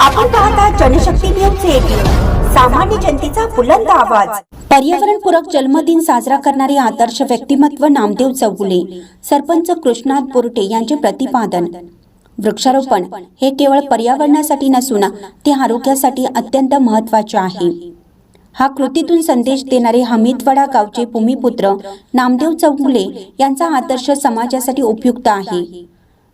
आपण पाहता Janshakti news eighteen सामान्य जनतेचा बुलंद आवाज. पर्यावरणपूरक जन्मदिन साजरा करणारे आदर्श व्यक्तिमत्व नामदेव चौगुले सरपंच कृष्णात बोरटे यांचे प्रतिपादन. वृक्षारोपण हे केवळ पर्यावरणासाठी नसून ते आरोग्यासाठी अत्यंत महत्त्वाचे आहे. हा कृतीतून संदेश देणारे हमीदवाडा गावचे भूमिपुत्र नामदेव चौगुले यांचा आदर्श समाजासाठी उपयुक्त आहे.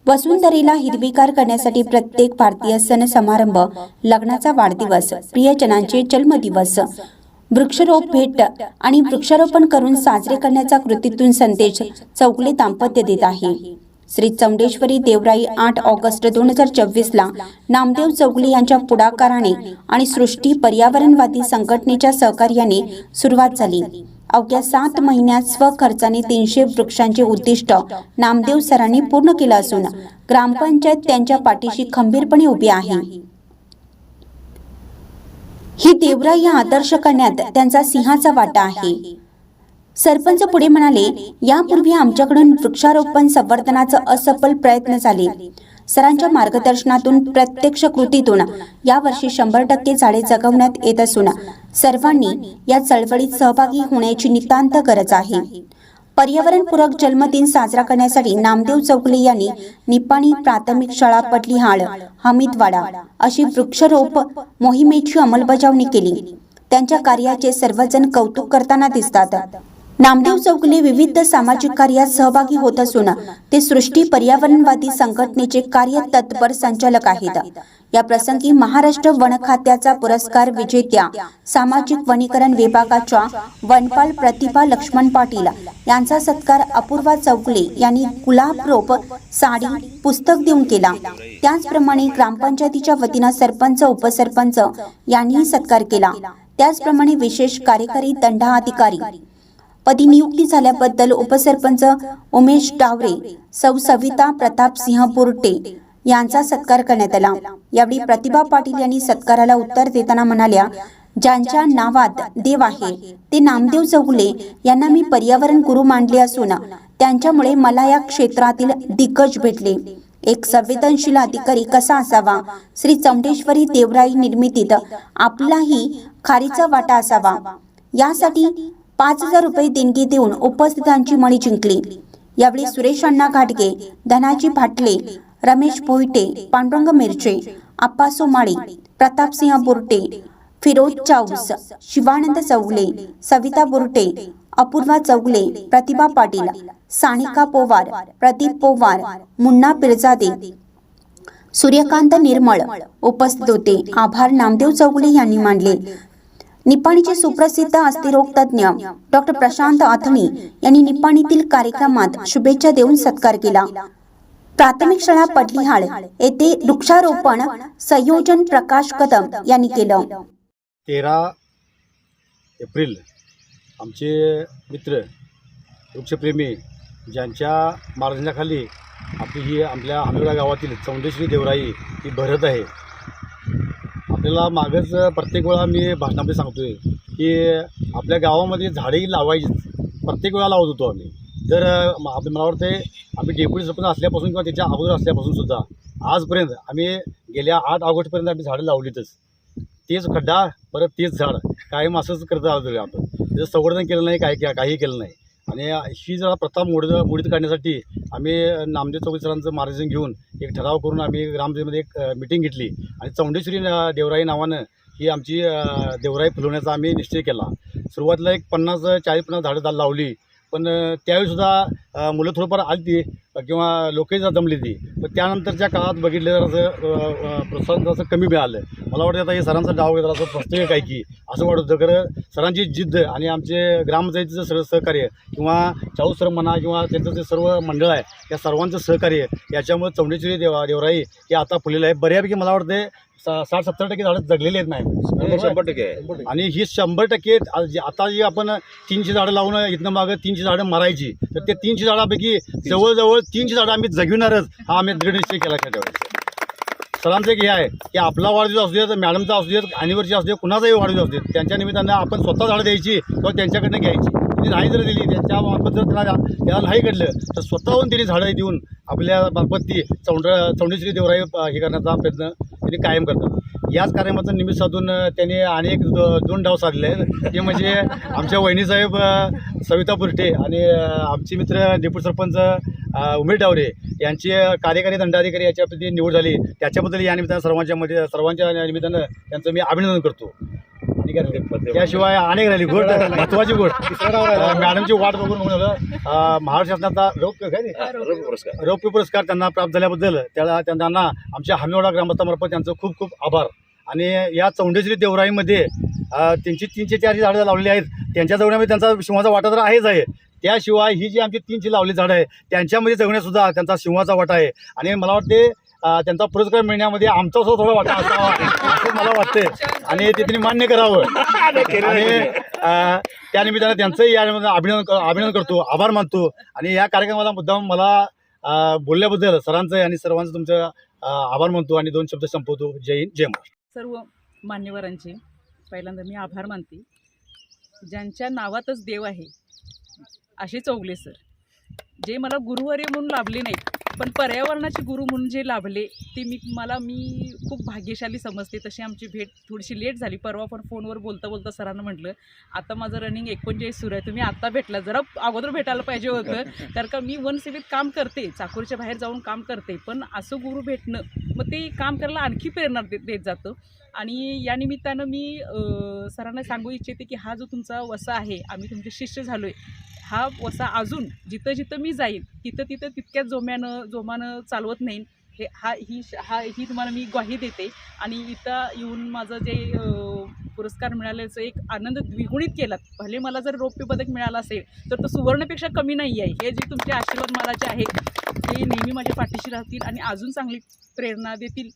वसुंधरीला हिरवीगार करण्यासाठी प्रत्येक भारतीय सण समारंभ लग्नाचा वाढदिवस प्रियजनांचे जन्मदिवस वृक्षरोप भेट आणि वृक्षारोपण करून साजरे करण्याचा कृतीतून संदेश चौकले दाम्पत्य देत आहे. श्री चौंडेश्वरी देवराई आठ ऑगस्ट दोन हजार चोवीसला नामदेव चौगले यांच्या पुढाकाराने आणि सृष्टी पर्यावरणवादी संघटनेच्या सहकार्याने सुरुवात झाली. अवघ्या सात महिन्यात स्वखर्चाने तीनशे वृक्षांचे उद्दिष्ट नामदेव सरांनी पूर्ण केलं असून ग्रामपंचायत त्यांच्या पाठीशी खंबीरपणे उभी आहे. ही देवराई आदर्श करण्यात त्यांचा सिंहाचा वाटा आहे. सरपंच पुढे म्हणाले यापूर्वी आमच्याकडून वृक्षारोपण संवर्धनाचं असफल प्रयत्न झाले. सरांच्या मार्गदर्शनातून प्रत्यक्ष कृतीतून यावर्षी शंभर टक्के झाडे जगवण्यात येत असून सर्वांनी या चळवळीत सहभागी होण्याची नितांत गरज आहे. पर्यावरणपूरक जन्मदिन साजरा करण्यासाठी नामदेव चौकले यांनी निपाणी प्राथमिक शाळा पटलीहाळ हमीदवाडा अशी वृक्षरोप मोहिमेची अंमलबजावणी केली. त्यांच्या कार्याचे सर्वजण कौतुक करताना दिसतात. नामदेव चौकले विविध सामाजिक कार्यात सहभागी होत असून ते सृष्टी पर्यावरणवादी संघटनेचे कार्य तत्पर संचालक आहेत. या प्रसंगी महाराष्ट्र वन खात्याचा पुरस्कार विजेत्या सामाजिक वनीकरण विभागाच्या वनपाल प्रतिभा लक्ष्मण पाटील यांचा सत्कार अपूर्वा चौकले यांनी गुलाब रोप साडी पुस्तक देऊन केला. त्याचप्रमाणे ग्रामपंचायतीच्या वतीनं सरपंच उपसरपंच यांनीही सत्कार केला. त्याचप्रमाणे विशेष कार्यकारी दंडाधिकारी पदी नियुक्ती झाल्याबद्दल उपसरपंच उमेश डावरे सौ सविता प्रताप सिंह यांचा सत्कार करण्यात आला. यावेळी प्रतिभा पाटील यांनी सत्काराला उत्तर देताना म्हणाल्या ज्यांच्या नावात देव आहे ते नामदेव चौगुले यांना मी पर्यावरण गुरु मानले असून त्यांच्यामुळे मला या क्षेत्रातील दिग्गज भेटले. एक संवेदनशील अधिकारी कसा असावा? श्री चौंडेश्वरी देवराई निर्मितीत आपलाही खारीचा वाटा असावा. यासाठी पाच हजार रुपये देणगी देऊन उपस्थितांची मणी जिंकली. यावेळी सुरेश अण्णा घाटगे धनाजी भाटले रमेश भोईटे पांडुरंग मिरचे आप्पा सोमाळे प्रतापसिंह बोर्टे फिरोज चाऊस शिवानंद चौगले सविता बोर्टे अपूर्वा चौगले प्रतिभा पाटील सानिका पोवार प्रदीप पोवार मुन्ना पिरजादे सूर्यकांत निर्मळ उपस्थित होते. आभार. नामदेव चौगुले यांनी मानले. निपाणीचे सुप्रसिद्ध अस्थिरोग तज्ज्ञ डॉक्टर प्रशांत आथणी यांनी निपाणीतील कार्यक्रमात शुभेच्छा देऊन सत्कार केला. प्राथमिक शाळा पडलीहाळ येथे वृक्षारोपण संयोजन प्रकाश कदम यांनी केलं. तेरा एप्रिल आमचे मित्र वृक्षप्रेमी ज्यांच्या मार्गदर्शनाखाली आपली ही आपल्या आंबेडा गावातील चौंडेश्वरी देवराई ही भरत आहे आपल्याला मागंच प्रत्येक वेळा मी भाषणामध्ये सांगतोय की आपल्या गावामध्ये झाडेही लावायचीच प्रत्येक वेळा लावत होतो आम्ही. तर म- मला वाटतं आम्ही डेप्युटी सरपंच असल्यापासून किंवा त्याच्या अगोदर असल्यापासून सुद्धा आजपर्यंत आम्ही गेल्या आठ ऑगस्टपर्यंत आम्ही झाडं लावलीतच. तेच खड्डा परत तेच झाड कायम असंच करत आलो आपण त्याचं संवर्धन केलं नाही काय काही केलं नाही. आणि ही जरा प्रथा मोड मोडीत काढण्यासाठी आम्ही नामदेव चौकीसरांचं मार्गदर्शन घेऊन एक ठराव करून आम्ही ग्रामसभेमध्ये एक मिटिंग घेतली. आणि चौंडेश्वरी देवराई नावानं ही आमची देवराई फुलवण्याचा आम्ही निश्चय केला. सुरुवातीला एक पन्नास चाळीस पन्नास झाडं लावली. पण त्यावेळीसुद्धा मुलं थोडंफार आली ती किंवा लोकही जमली ती पण त्यानंतरच्या काळात बघितलं तर असं प्रोत्साहन जरासं कमी मिळालं. मला वाटतं आता हे सरांचा डाव जरा असं प्रत्येक काय की असं वाटत होतं. खरं सरांची जिद्द आणि आमचे ग्रामपंचायतीचं सर्व सहकार्य किंवा चाऊ सर म्हणा किंवा त्यांचं जे सर्व मंडळ आहे या सर्वांचं सहकार्य याच्यामुळे चौंडेश्वरी देवा देवराई हे आता फुलेलं आहे बऱ्यापैकी मला वाटते साठ सत्तर टक्के झाडं जगलेली आहेत नाही शंभर टक्के. आणि ही शंभर टक्के आता जी आपण तीनशे झाडं लावून इथनं मागं तीनशे झाडं मारायची तर ते तीनशे झाडापैकी जवळजवळ तीनशे झाडं आम्ही जगविणारच हा आम्ही दृढ निश्चय केला त्यावेळेस सरांचं एक हे आहे की आपला वाढदिवस असू देत मॅडमचा असू देत अनिव्हर्सरी असू दे कुणाचाही वाढदिवस असू देत त्यांच्या निमित्तानं आपण स्वतः झाडं द्यायची किंवा त्यांच्याकडनं घ्यायची. त्यांनी नाही जर दिली त्यांच्या मार्फत जर त्यांना त्याला नाही घडलं तर स्वतःहून त्यांनी झाडं देऊन आपल्या मार्फत ती चौंड चौंडेश्वरी देवराई अ, हे करण्याचा प्रयत्न त्यांनी कायम करतात. याच कार्यक्रमाचं निमित्त साधून त्यांनी अनेक दो- दोन डाव साधले. आहेत. ते म्हणजे आमच्या वहिनीसाहेब सविता बुरटे आणि आमचे मित्र डेप्युटी सरपंच उमेश डावरे यांची कार्यकारी दंडाधिकारी याच्याप्रती निवड झाली. त्याच्याबद्दल या निमित्तानं सर्वांच्या मध्ये सर्वांच्या निमित्तानं त्यांचं मी अभिनंदन करतो. त्याशिवाय अनेक राहिली गोष्ट. महत्वाची गोष्ट. मॅडमची वाट बघून म्हणून महाराष्ट्र शासनाचा रौप्य? पुरस्कार. रौप्य पुरस्कार त्यांना प्राप्त झाल्याबद्दल त्याला त्यांना आमच्या हमीवाडा ग्रामस्थामार्फत त्यांचं खूप खूप आभार. आणि या चौंडेश्वरी देवराईमध्ये अ, तीनशे चारशे झाडं लावलेली आहेत. त्यांच्या जगण्यामध्ये त्यांचा सिंहाचा वाटा तर आहेच आहे. त्याशिवाय ही जी आमची तीनशे लावली झाडं आहे त्यांच्यामध्ये जगण्यासुद्धा त्यांचा सिंहाचा वाटा आहे. आणि मला वाटते त्यांचा पुरस्कार मिळण्यामध्ये आमचा सुद्धा थोडा वाटा असावा. असं मला वाटते आणि ते त्यांनी मान्य करावं. आणि अ, त्यानिमित्तानं त्यांचंही या अभिनंदन अभिनंदन करतो. आभार मानतो. आणि या कार्यक्रमाला मुद्दाम मला अ, बोलल्याबद्दल सरांचं आणि सर्वांचं तुमचं अ, आभार मानतो. आणि दोन शब्द संपवतो. जय हिंद जय महाराष्ट्र. सर्व मान्यवरांचे पहिल्यांदा मी आभार मानते. ज्यांच्या नावातच देव आहे असे चौगले सर. जे मला गुरुवारी म्हणून लाभले नाहीत पण पर्यावरणाचे गुरु म्हणून जे लाभले ते मी मला मी खूप भाग्यशाली समजते. तशी आमची भेट थोडीशी लेट झाली. परवा पण फोनवर बोलता बोलता सरांना म्हटलं आता माझं रनिंग एकोणचाळीस सुरू आहे. तुम्ही आत्ता भेटला. जरा अगोदर भेटायला पाहिजे होतं. कारण का मी वनसेवेत काम करते. चाकूरच्या बाहेर जाऊन काम करते. पण असं गुरु भेटणं मग ते काम करायला आणखी प्रेरणा देत देत जातं. आणि या निमित्तानं मी सरांना सांगू इच्छिते की हा जो तुमचा वसा आहे आम्ही तुमचे शिष्य झालो आहे हा वसा अजून जिथं जिथं मी जाईन तिथं तिथं तितक्याच जोम्यानं जोमानं चालवत नाही. हे हा ही हा ही तुम्हाला मी ग्वाही देते. आणि इथं येऊन माझं जे पुरस्कार मिळाल्याचं एक आनंद द्विगुणित केलात भले मला जर रौप्य पदक मिळालं असेल तर तो सुवर्णपेक्षा कमी नाही आहे. हे जे तुमचे आशीर्वाद मला जे आहे ते नेहमी माझ्या पाठीशी राहतील आणि अजून चांगली प्रेरणा देतील.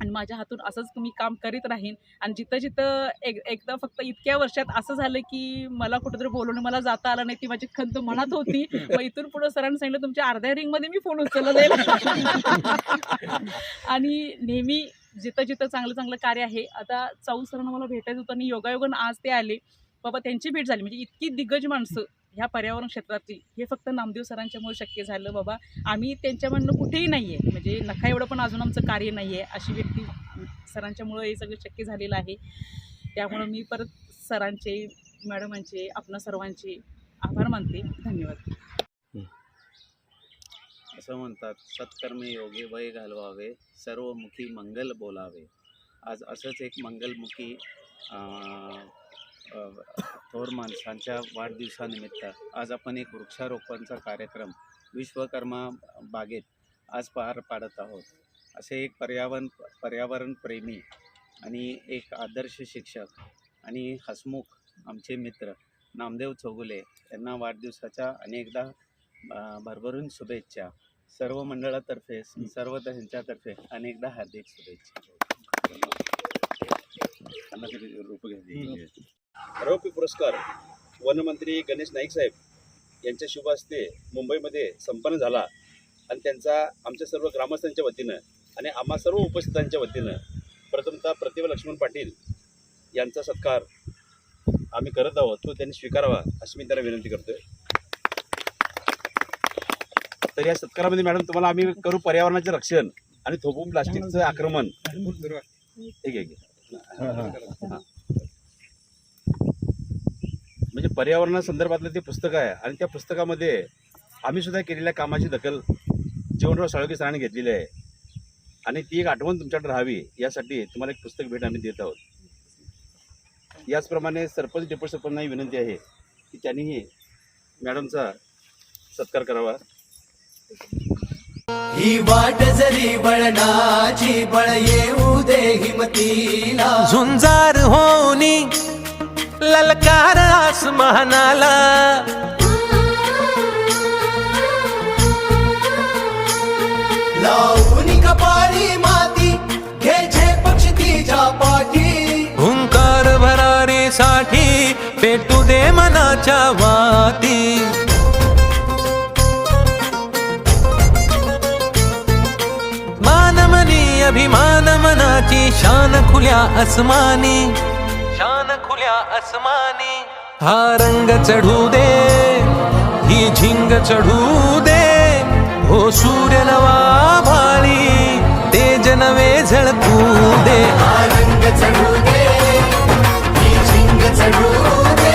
आणि माझ्या हातून असंच मी काम करीत राहीन. आणि जिथं जिथं एक एकदा फक्त इतक्या वर्षात असं झालं की मला कुठंतरी बोलवणं मला जाता आलं नाही ती माझी खंत मनात होती. मग इथून पुढं सरांनी सांगितलं तुमच्या अर्ध्या रिंगमध्ये मी फोन उचलला जाईल आणि नेहमी जिथं जिथं चांगलं चांगलं कार्य आहे आता चाऊ सरांना मला भेटायचं होतं आणि योगायोगानं आज ते आले. बाबा त्यांची भेट झाली. म्हणजे इतकी दिग्गज माणसं. ह्या पर्यावरण क्षेत्रातली हे फक्त नामदेव सरांच्यामुळे शक्य झालं बाबा. आम्ही त्यांच्यामधनं कुठेही नाही आहे म्हणजे नखा एवढं पण अजून आमचं कार्य नाही आहे अशी व्यक्ती सरांच्यामुळं हे सगळं शक्य झालेलं आहे. त्यामुळं मी परत सरांचे मॅडमांचे आपणा सर्वांचे आभार मानते. धन्यवाद. असं म्हणतात सत्कर्मे योगे वय घालवावे सर्वमुखी मंगल बोलावे. आज असंच एक मंगलमुखी थोर माणसांच्या वाढदिवसानिमित्त आज आपण एक वृक्षारोपणचा कार्यक्रम विश्वकर्मा बागेत आज पार पाडत आहोत. असे एक पर्यावरण पर्यावरण प्रेमी आणि एक आदर्श शिक्षक आणि हसमुख आमचे मित्र नामदेव चौगुले यांना वाढदिवसाच्या अनेकदा भरभरून शुभेच्छा. सर्व मंडळातर्फे सर्व त्यांच्यातर्फे अनेकदा हार्दिक शुभेच्छा. आरोपी पुरस्कार वनमंत्री गणेश नाईक साहेब यांच्या शुभ हस्ते मुंबईमध्ये संपन्न झाला आणि त्यांचा आमच्या सर्व ग्रामस्थांच्या वतीनं आणि आम्हा सर्व उपस्थितांच्या वतीनं प्रथमतः प्रतिभा लक्ष्मण पाटील यांचा सत्कार आम्ही करत आहोत तो त्यांनी स्वीकारावा अशी मी त्यांना विनंती करतोय. तर या सत्कारामध्ये मॅडम तुम्हाला आम्ही करू पर्यावरणाचे रक्षण आणि थोपून प्लास्टिकचं आक्रमण. ठीक आहे हां म्हणजे पर्यावरणासंदर्भातलं ते पुस्तक आहे आणि त्या पुस्तकामध्ये आम्ही सुद्धा केलेल्या कामाची दखल जीवनराव साळुंके सरांनी घेतलेली आहे. आणि ती एक आठवण तुमच्याकडे राहावी यासाठी तुम्हाला एक पुस्तक भेट आम्ही देत आहोत. याचप्रमाणे सरपंच डेप्युटी सरपंचांनाही विनंती आहे की त्यांनीही मॅडमचा सत्कार करावा. ही वाट जरी वळणाची बळ येऊ दे हिमतीला. झुंजार होनी ललकार आसमानाला. लावून कपाळी माती घे पक्षी तिच्या पाठी. हुंकार भरारीसाठी पेटू दे मनाच्या वाती. मानमनी अभिमान मनाची शान खुल्या अस्मानी खुल्या अस्मानी हा रंग चढू दे ही झिंग चढू दे. हो सूर्य नवा भाळी तेज नवे झळकू दे. आला चढू दे ही झिंग चढू दे.